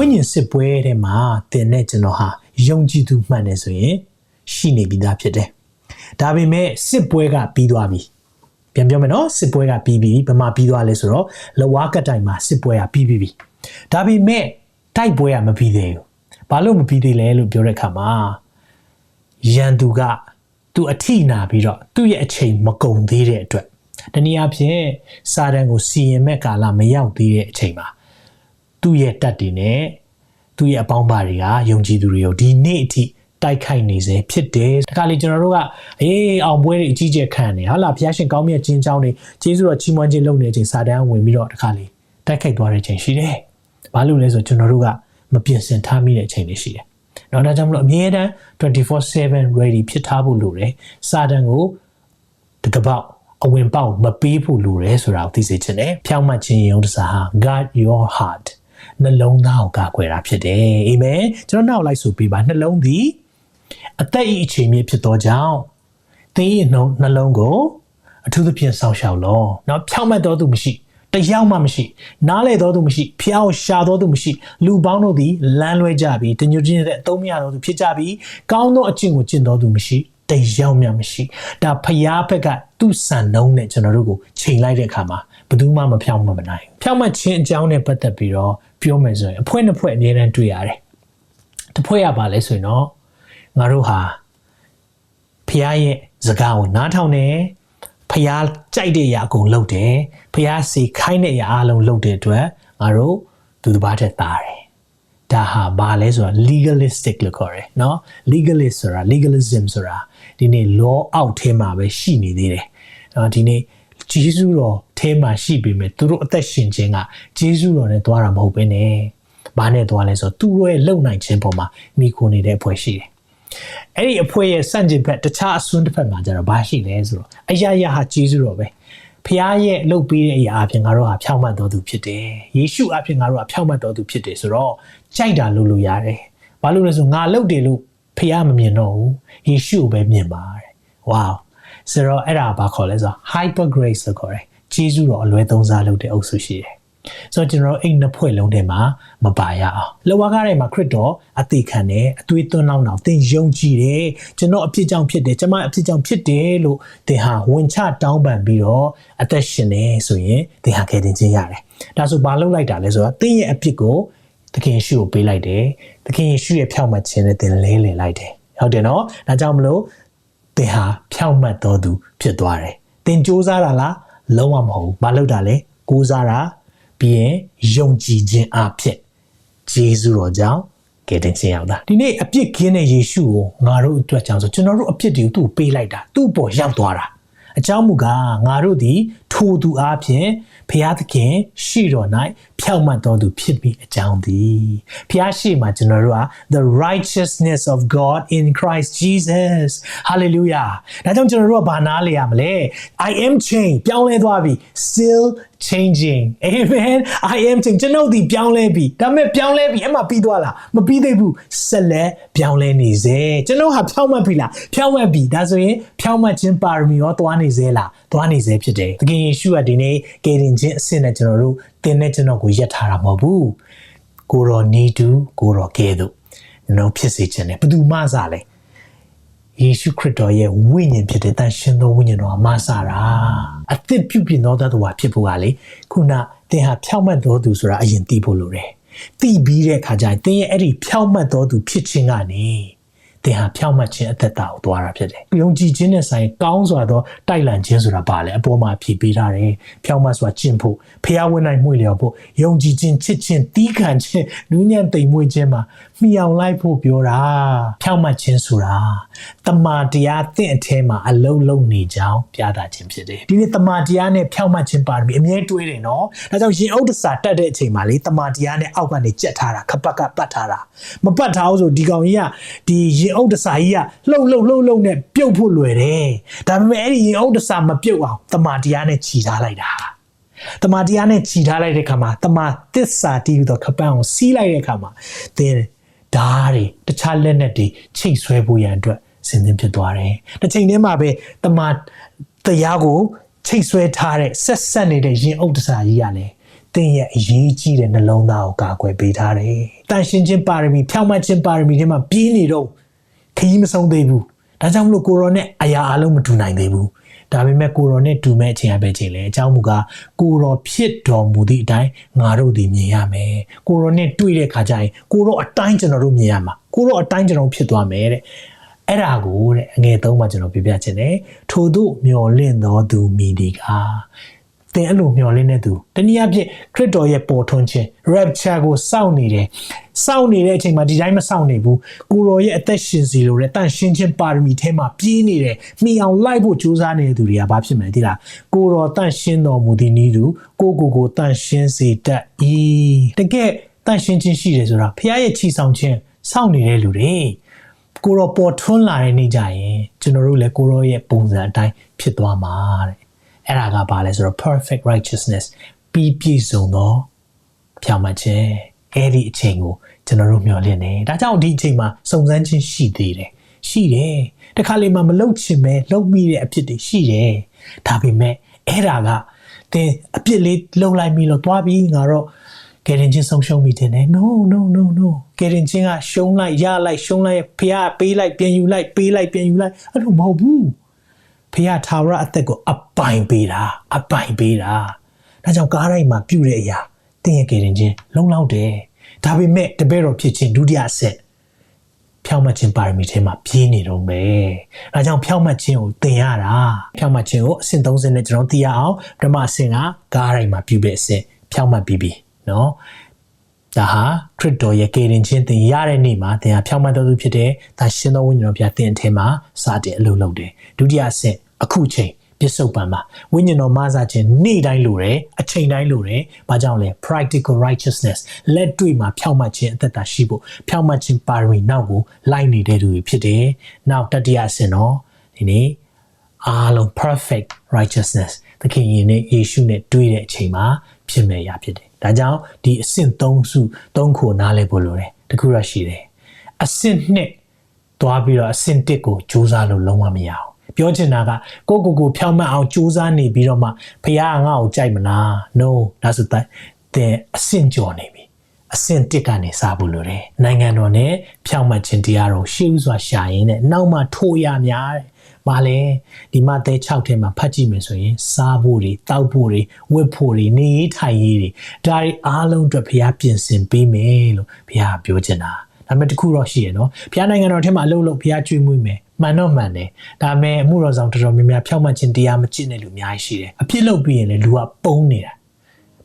ဝိညာဉ်စစ်ပွဲထဲမှာသင်နဲ့ကျွန်တော်ဟာယုံကြည်သူမှန်တယ်ဆိုရင်ရှိနေပြီးသားဖြစ်တယ်ဒါပေမဲ့စစ်ပွဲကပြီးသွားပြီပြန်ပြောမယ်နော်စစ်ပွဲကပြီးပြီဘယ်မှာပြီးသွားလဲဆိုတော့လဝါကတိုင်မှာစစ်ပွဲကပြီးပြီပြီဒါပေမဲ့တိုက်ပွဲကမပြီးသေးဘူးဘာလို့မပြီးသေးလဲလို့ပြောတဲ့အခါမှာရန်သူကသူအထိနာပြီးတော့သူ့ရဲ့အချိန်မကုန်သေးတဲ့အတွက်တနည်းအားဖြင့်စာတန်ကိုစီရင်မဲ့ကာလမရောက်သေးတဲ့အချိန်မှာသူ့ရဲ့တက်တွေနဲ့ သူ့ရဲ့အပေါင်းပါတွေကယုံကြည်သူတွေကိုဒီနေ့အထိတိုက်ခိုက်နေစေဖြစ်တယ်။ဒါကလေကျွန်တော်တို့ကအေးအောင်ပွဲတွေအကြီးကျယ်ခံနေဟာလာဖျားရှင်ကောင်းမြတ်ခြင်းကြောင်းတွေကျေးဇူးတော်ချီးမွမ်းခြင်းလုပ်နေတဲ့အချိန်စာတန်းဝင်ပြီးတော့ဒါကလေတိုက်ခိုက်သွားတဲ့အချိန်ရှိတယ်။ဘာလို့လဲဆိုတော့ကျွန်တော်တို့ကမပြင်ဆင်ထားမိတဲ့အချိန်တွေရှိတယ်။နော်ဒါကြောင့်မလို့အမြဲတမ်း24/7 ready ဖြစ်ထားဖို့လိုတယ်။စာတန်းကိုတကပောက်အဝင်ပေါက်မပေးဖို့လိုတယ်ဆိုတာကိုသိစေချင်တယ်။ဖြောင့်မတ်ခြင်းယုံတစားဟာ guard your heart နှလုံးသားကိုကာကွယ်တာဖြစ်တယ်အာမင်ကျွန်တော်နောက်လိုက်ဆိုပေးပါနှလုံးသည်အသက်ဤအခြေမြင့်ဖြစ်သောကြောင့်သင်၏နှုံနှလုံးကိုအထူးသဖြင့်စောင့်ရှောက်လော။နော်ဖြောင့်မတ်တော်သူမရှိတယောက်မှမရှိ နားလေတော်သူမရှိဖျောက်ရှာတော်သူမရှိလူပေါင်းတို့သည်လမ်းလွဲကြပြီးတညွတ်ချင်းတဲ့အသုံးမရတော်သူဖြစ်ကြပြီးကောင်းသောအကျင့်ကိုကျင့်တော်သူမရှိတယောက်မှမရှိဒါဖျားဘက်ကသူ့စံနှုံးနဲ့ကျွန်တော်တို့ကိုချိန်လိုက်တဲ့အခါမှာ ဘယ်သူမှမဖြောင့်မမနိုင်ဖြောင့်မတ်ခြင်းအကြောင်းနဲ့ပတ်သက်ပြီးတော့ပြောမယ်ဆိုရင်အဖွဲနှစ်ဖွဲအမြဲတမ်းတွေ့ရတယ်တစ်ဖွဲရပါလဲဆိုရင်တော့ငါတို့ဟာဖះရဲ့စကားကိုနားထောင်တယ်ဖះကြိုက်တဲ့အရာအကုန်လုပ်တယ်ဖះစီခိုင်းတဲ့အရာအလုံးလုပ်တဲ့အတွက်ငါတို့သူတစ်ပါးတက်တာတယ်ဒါဟာဘာလဲဆိုတာ legalistic လို့ခေါ်တယ်เนาะ legalist ဆိုတာ legalism ဆိုတာဒီနေ့ law out ထဲမှာပဲရှိနေသေးတယ်เนาะဒီနေ့ ဂျေဇုတော်ထဲမှာရှိပေမဲ့သူတို့အသက်ရှင်ခြင်းကဂျေဇုတော်နဲ့သွားတာမဟုတ်ဘဲနဲ့ဘာနဲ့သွားလဲဆိုတော့သူတို့ရဲ့လုံနိုင်ခြင်းပေါ်မှာမိခိုနေတဲ့အဖွဲ့ရှိတယ်အဲ့ဒီအဖွဲ့ရဲ့စန့်ကျင်ဘက်တခြားအစွန်းတစ်ဖက်မှာကျတော့ဘာရှိလဲဆိုတော့အရာရာဟာဂျေဇုတော်ပဲဖခင်ရဲ့လှုပ်ပေးတဲ့အရာအပြင်ငါတို့ဟာဖြောင့်မတ်တော်သူဖြစ်တယ်။ယေရှုအပြင်ငါတို့ဟာဖြောင့်မတ်တော်သူဖြစ်တယ်ဆိုတော့ကြိုက်တာလုပ်လို့ရတယ်။ဘာလို့လဲဆိုငါလှုပ်တယ်လို့ဖခင်မမြင်တော့ဘူး။ယေရှုကိုပဲမြင်ပါတဲ့။ Wow ဆိုတော့အဲ့ဒါဘာခေါ်လဲဆိုတော့ hyper grace လို့ခေါ်တယ်။ဂျေဇုတော်အလွဲသုံးစားလုပ်တဲ့အုပ်စုရှိတယ်။ဆိုတော့ကျွန်တော်တို့အိမ်နှစ်ဖွဲ့လုံးထဲမှာမပါရအောင်။လောကကားထဲမှာခရစ်တော်အသေးခံတယ်အသွေးသွန်းလောင်းတော့သင်ယုံကြည်တယ်ကျွန်တော်အဖြစ်ကြောင့်ဖြစ်တယ်ကျွန်မအဖြစ်ကြောင့်ဖြစ်တယ်လို့သင်ဟာဝင်ချတောင်းပန်ပြီးတော့အသက်ရှင်နေဆိုရင်သင်ဟာကယ်တင်ခြင်းရတယ်။ဒါဆိုဘာလုပ်လိုက်တာလဲဆိုတော့သင်ရဲ့အဖြစ်ကိုသခင်ယေရှုကိုပေးလိုက်တယ်။သခင်ယေရှုရဲ့ဖြောင့်မတ်ခြင်းနဲ့သင်လဲလှယ်လိုက်တယ်။ဟုတ်တယ်နော်။ဒါကြောင့်မလို့သ င်ဟာဖြောင့်မတ်တော်သူဖြစ်သွားတယ်။သင်စူးစမ်းတာလားလုံးဝမဟုတ်ဘူး။မလုပ်တာလေကိုးစားတာပြီးရင်ယုံကြည်ခြင်းအဖြစ်ဂျေဇုတော်ကြောင့်ကယ်တင်ခြင်းရောက်တာဒီနေ့အပြစ်ကင်းတဲ့ယေရှုကိုငါတို့အတွက်ကြောင့်ဆိုကျွန်တော်တို့အပြစ်တွေကိုသူ့ကိုပေးလိုက်တာသူ့ပေါ်ရောက်သွားတာအကြောင်းမူကားငါတို့သည် ထိုသူအားဖြင့်ဖျားသခင်ရှိတော်၌ဖြောက်မှတ်တော်သူဖြစ်ပြီးအကြောင်းသည်ဖျားရှိမှကျွန်တော်တို့က the righteousness of God in Christ Jesus hallelujah ဒါကြောင့်ကျွန်တော်တို့ကဘာနားလေရမလဲ I am changed ပြောင်းလဲသွားပြီ still changing amen i am changing ကျွန်ုပ်ဒီပြောင်းလဲပြီဒါပေမဲ့ပြောင်းလဲပြီအမှပြီးသွားလားမပြီးသေးဘူးဆက်လက်ပြောင်းလဲနေစေကျွန်တော်ဟာဖြောင်းမှတ်ပြီလားဖြောင်းမှတ်ပြီဒါဆိုရင်ဖြောင်းမှတ်ခြင်းပါရမီရောသွားနေစေလား သွားနေစေဖြစ်တယ်သခင်ယေရှုကဒီနေ့ကယ်တင်ခြင်းအဆင့်နဲ့ကျွန်တော်တို့သင်နဲ့ကျွန်တော်ကိုယက်ထားတာမဟုတ်ဘူးကိုရောနေတူကိုရောကဲတို့ကျွန်တော်ဖြစ်စေခြင်းနဲ့ဘယ်သူမှစားလဲယေရှုခရစ်တော်ရဲ့ဝိညာဉ်ဖြစ်တဲ့တန်ရှင်သောဝိညာဉ်တော်မှာစတာအသစ်ပြုပြင်သောတတ်တော်ဖြစ်ဖို့ကလေခုနသင်ဟာဖြောင့်မတ်တော်သူဆိုတာအရင်သိဖို့လိုတယ်သိပြီးတဲ့အခါကျရင်သင်ရဲ့အဲ့ဒီဖြောင့်မတ်တော်သူဖြစ်ခြင်းကနေ သင်ဟာဖြောင့်မတ်ခြင်းအသက်တာကိုသွားတာဖြစ်တယ်။ယုံကြည်ခြင်းနဲ့ဆိုင်ကောင်းစွာသောတိုက်လန့်ခြင်းဆိုတာပါလေအပေါ်မှာဖြည့်ပေးထားတယ်။ဖြောင့်မတ်စွာကျင့်ဖို့ဖျားဝင်နိုင်မှုလျော်ဖို့ယုံကြည်ခြင်းချစ်ခြင်းတီးခံခြင်းနူးညံ့သိမ်မွေ့ခြင်းမှာမှီအောင်လိုက်ဖို့ပြောတာ။ဖြောင့်မတ်ခြင်းဆိုတာတမာတရားသင်အထဲမှာအလုံးလုံးနေကြောင်းပြသခြင်းဖြစ်တယ်။ဒီနေ့တမာတရားနဲ့ဖြောင့်မတ်ခြင်းပါရမီအမြဲတွေးတယ်နော်။ဒါကြောင့်ရင်အုပ်တစာတက်တဲ့အချိန်မှာလေတမာတရားနဲ့အောက်ကနေကြက်ထားတာခပတ်ကပတ်ထားတာမပတ်ထားဘူးဆိုဒီကောင်ကြီးကဒီရင်အုပ်တစာကြီးကလှုပ်လှုပ်လှုပ်လှုပ်နဲ့ပြုတ်ဖို့လွယ်တယ်ဒါပေမဲ့အဲ့ဒီရင်အုပ်တစာမပြုတ်အောင်တမာတရားနဲ့ခြီထားလိုက်တာတမာတရားနဲ့ခြီထားလိုက်တဲ့ခါမှာတမာသစ္စာတည်ဟူသောခပန်းကိုစီးလိုက်တဲ့ခါမှာသင်ဓားတွေတခြားလက်နက်တွေချိတ်ဆွဲဖို့ရန်အတွက် စဉ်းစားဖြစ်သွားတယ်တစ်ချိန်တည်းမှာပဲတမာတရားကိုချိတ်ဆွဲထားတဲ့ဆက်ဆက်နေတဲ့ရင်အုပ်တစာကြီးကလည်းသင်ရဲ့အရေးကြီးတဲ့နှလုံးသားကိုကာကွယ်ပေးထားတယ်တန်ရှင်းခြင်းပါရမီဖြောင့်မတ်ခြင်းပါရမီထဲမှာပြင်းနေတော့ခရီးမဆုံးသေးဘူးဒါကြောင့်မလို့ကိုရောနဲ့အရာအလုံးမတူနိုင်သေးဘူးဒါပေမဲ့ကိုရောနဲ့တူမဲ့အချိန်အပဲချိန်လေအကြောင်းမူကားကိုရောဖြစ်တော်မူသည့်အတိုင်းငါတို့ဒီမြင်ရမယ်ကိုရောနဲ့တွေ့တဲ့ခါကျရင်ကိုရောအတိုင်းကျွန်တော်တို့မြင်ရမှာကိုရောအတိုင်းကျွန်တော်ဖြစ်သွားမယ်တဲ့ အဲ့ဒါကိုတဲ့အငယ်သုံးမှာကျွန်တော်ပြပြချင်တယ်ထို့သို့မျော်လင့်တော်သူမိဒီကသင်အဲ့လိုမျော်လင့်တဲ့သူတနည်းအားဖြင့်ခရစ်တော်ရဲ့ပေါ်ထွန်းခြင်း rapture ကိုစောင့်နေတယ်စောင့်နေတဲ့အချိန်မှာဒီတိုင်းမစောင့်နေဘူးကိုရောရဲ့အသက်ရှင်စီလိုတဲ့တန်ရှင်းခြင်းပါရမီထဲမှာပြင်းနေတယ်မိအောင်လိုက်ဖို့ကြိုးစားနေတဲ့သူတွေကဘာဖြစ်မလဲသိလားကိုရောတန်ရှင်းတော်မူသည်နည်းသူကိုကိုကိုတန်ရှင်းစေတတ်၏တကယ်တန်ရှင်းခြင်းရှိတယ်ဆိုတာဖခင်ရဲ့ချီဆောင်ခြင်းစောင့်နေတဲ့လူတွေ ကိုရောပေါ်ထွန်းလာတဲ့နေ့ကြရင်ကျွန်တော်တို့လည်းကိုရောရဲ့ပုံစံအတိုင်းဖြစ်သွားမှာတဲ့အဲ့ဒါကဘာလဲဆိုတော့ perfect righteousness ပြီးပြည့်စုံသောဖြောင့်မတ်ခြင်းအဲ့ဒီအချိန်ကိုကျွန်တော်တို့မျှော်လင့်နေဒါကြောင့်ဒီအချိန်မှာစုံစမ်းခြင်းရှိသေးတယ်ရှိတယ်တခါလေမှမလုံချင်ပဲလုံမိတဲ့အဖြစ်တွေရှိတယ်ဒါပေမဲ့အဲ့ဒါကသင်အပြစ်လေးလုံလိုက်ပြီလို့သွားပြီးငါတော့ ကယ်တင်ချင်းဆုံးရှုံးမိတယ် no no no no ကယ်တင်ချင်းကရှုံးလိုက်ရလိုက်ရှုံးလိုက်ဖះပေးလိုက်ပြန်ယူလိုက်ပေးလိုက်ပြန်ယူလိုက်အဲ့လိုမဟုတ်ဘူးဖះထာဝရအသက်ကိုအပိုင်ပေးတာအပိုင်ပေးတာဒါကြောင့်ကားတိုင်းမှာပြုတ်တဲ့အရာတင်းရဲ့ကယ်တင်ချင်းလုံလောက်တယ်ဒါပေမဲ့တပည့်တော်ဖြစ်ခြင်းဒုတိယဆက်ဖြောင့်မတ်ခြင်းပါရမီထဲမှာပြင်းနေတော့မယ်။ဒါကြောင့်ဖြောင့်မတ်ခြင်းကိုသင်ရတာ။ဖြောင့်မတ်ခြင်းကိုအဆင့်30နဲ့ကျွန်တော်သိရအောင်ပထမအဆင့်ကကားတိုင်းမှာပြုပဲအဆင့်ဖြောင့်မတ်ပြီးပြီ နော်။ဒါဟာခရစ်တော်ရဲ့ကယ်တင်ခြင်းသင်ရတဲ့နေ့မှာသင်ဟာဖြောင့်မတ်တော်သူဖြစ်တဲ့ဒါရှင်သောဝိညာဉ်တော်ဘုရားသင်အထင်မှာစတင်အလုပ်လုပ်တယ်။ဒုတိယအဆင့်အခုချိန်ပစ္စုပန်မှာဝိညာဉ်တော်မဆာခြင်းနေ့တိုင်းလိုတယ်အချိန်တိုင်းလိုတယ်။ဘာကြောင့်လဲ practical righteousness လက်တွေ့မှာဖြောင့်မတ်ခြင်းအသက်တာရှိဖို့ဖြောင့်မတ်ခြင်းပါရမီနောက်ကိုလိုက်နေတဲ့သူတွေဖြစ်တယ်။နောက်တတိယအဆင့်တော့ဒီနေ့အားလုံး perfect righteousness သခင်ယေရှုနဲ့တွေ့တဲ့အချိန်မှာ ဖြစ်မဲ့ရဖြစ်တယ်။ဒါကြောင့်ဒီအဆင့်၃စု၃ခုနားလည်ဖို့လိုတယ်။တခုရရှိတယ်။အဆင့်2သွားပြီးတော့အဆင့်1ကိုစူးစမ်းလို့လုံးဝမရအောင်ပြောချင်တာကကိုကိုကိုဖြောင်းမအောင်စူးစမ်းနေပြီးတော့မှဖះငါ့ကိုကြိုက်မလား no ဒါဆိုတဲ့အဆင့်ကျော်နေပြီအဆင့်တစ်ကနေစဖို့လိုတယ်နိုင်ငံတော်နဲ့ဖြောင်းမှတ်ခြင်းတရားတော်ရှေးဥစွာရှာရင်းနဲ့နောက်မှထိုးရများတ ယ်မလဲဒီမှာတဲ6ထဲမှာဖတ်ကြည့်မယ်ဆိုရင်စားဖို့တွေတောက်ဖို့တွေဝတ်ဖို့တွေနေရေးထိုင်ရေးတွေဒါတွေအားလုံးအတွက်ဘုရားပြင်ဆင်ပေးမယ်လို့ဘုရားပြောချင်တာဒါပေမဲ့တခုတော့ရှိရနော်ဘုရားနိုင်ငံတော်ထဲမှာအလုပ်လုပ်ဘုရားကျွေးမွေးမယ်မှန်တော့မှန်တယ်ဒါပေမဲ့အမှုတော်ဆောင်တော်တော်များများဖြောက်မှတ်ခြင်းတရားမကျင့်တဲ့လူအများကြီးရှိတယ်အဖြစ်လုပ်ပြီးရင်လေလူကပုံနေတာ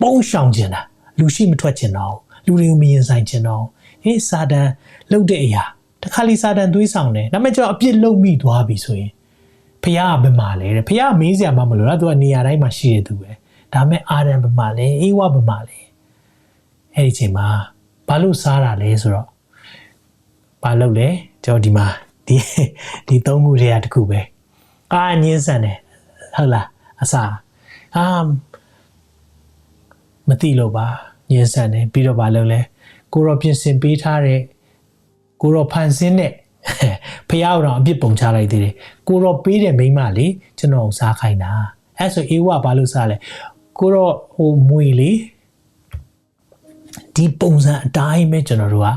ပုံရှောင်ခြင်းတာလူရှိမထွက်ခြင်းတော့လူတွေကိုမရင်ဆိုင်ခြင်းတော့ဟေးစာတန်လှုပ်တဲ့အရာတခါလီစာတန်သွေးဆောင်တယ်ဒါပေမဲ့ကျွန်တော်အပြစ်လုပ်မိသွားပြီဆိုရင် ဖះကဘယ်မှာလဲတဲ့ဖះမေးစရာမှမလိုတော့သူကနေရာတိုင်းမှာရှိရသူပဲဒါပေမဲ့အာရန်ဘယ်မှာလဲအေးဝဘယ်မှာလဲအဲ့ဒီချိန်မှာဘာလို့စားတာလဲဆိုတော့ဘာလုပ်လဲကျွန်တော်ဒီမှာဒီဒီသုံးခုတွေကတခုပဲအာညင်းဆန်တယ်ဟုတ်လားအစာအာမသိလို့ပါညင်းဆန်တယ်ပြီးတော့ဘာလုပ်လဲကိုရောပြင်ဆင်ပေးထားတဲ့ကိုရောဖန်ဆင်းတဲ့ ဖះအောင်အပြစ်ပုံချလိုက်သေးတယ်ကိုရောပေးတဲ့မိမလေးကျွန်တော်စားခိုင်းတာအဲ့ဆိုအေးဝဘာလို့စားလဲကိုရောဟိုမွေလေးဒီပုံစံအတိုင်းပဲကျွန်တော်တို့က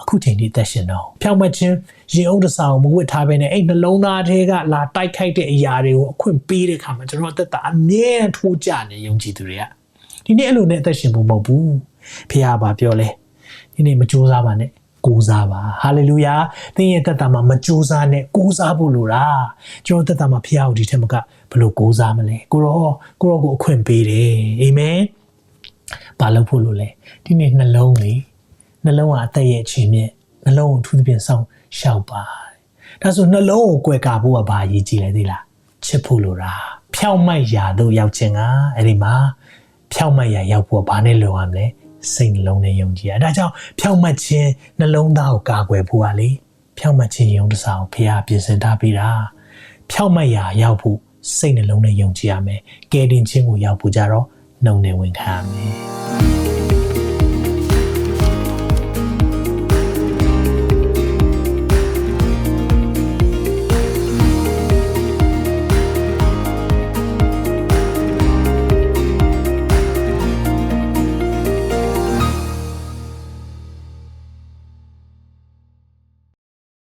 အခုချိန်ထိသက်ရှင်တော့ဖြောင့်မချင်းရင်အုပ်တဆောင်မဝတ်ထားဘဲနဲ့အဲ့နှလုံးသားထဲကလာတိုက်ခိုက်တဲ့အရာတွေကိုအခွင့်ပေးတဲ့ခါမှာကျွန်တော်အသက်တာအမြဲထိုးကြနေယုံကြည်သူတွေကဒီနေ့အဲ့လိုနဲ့အသက်ရှင်ဖို့မဟုတ်ဘူးဖះဘာပြောလဲဒီနေ့မကြိုးစားပါနဲ့ ကိုးစားပါဟာလေလုယာသင်ရဲ့သက်တာမှာမကြိုးစားနဲ့ကိုးစားဖို့လိုတာကျွန်တော်သက်တာမှာဖះကိုဒီထက်မကဘယ်လိုကိုးစားမလဲကိုရောကိုရောကိုအခွင့်ပေးတယ်အာမင်ဘာလုပ်ဖို့လိုလဲဒီနေ့နှလုံးလေးနှလုံးကအသက်ရဲ့အချင်းမြင့်နှလုံးကိုထူးသဖြင့်စောင့်ရှောက်ပါဒါဆိုနှလုံးကိုကွယ်ကာဖို့ကဘာအရေးကြီးလဲသိလားချစ်ဖို့လိုတာဖြောက်မိုက်ရာတို့ရောက်ခြင်းကအဲ့ဒီမှာဖြောက်မိုက်ရာရောက်ဖို့ဘာနဲ့လုံရမလဲ စိတ်နှလုံးနဲ့ယုံကြည်ရဒါကြောင့်ဖြောက်မှတ်ခြင်းနှလုံးသားကိုကာကွယ်ဖို့ကလေဖြောက်မှတ်ခြင်းယုံတစားကိုဖះပြင်ဆင်ထားပေးတာဖြောက်မှတ်ရာရောက်ဖို့စိတ်နှလုံးနဲ့ယုံကြည်ရမယ်ကယ်တင်ခြင်းကိုရောက်ဖို့ကြတော့နှုံနဲ့ဝင်ခံရမယ်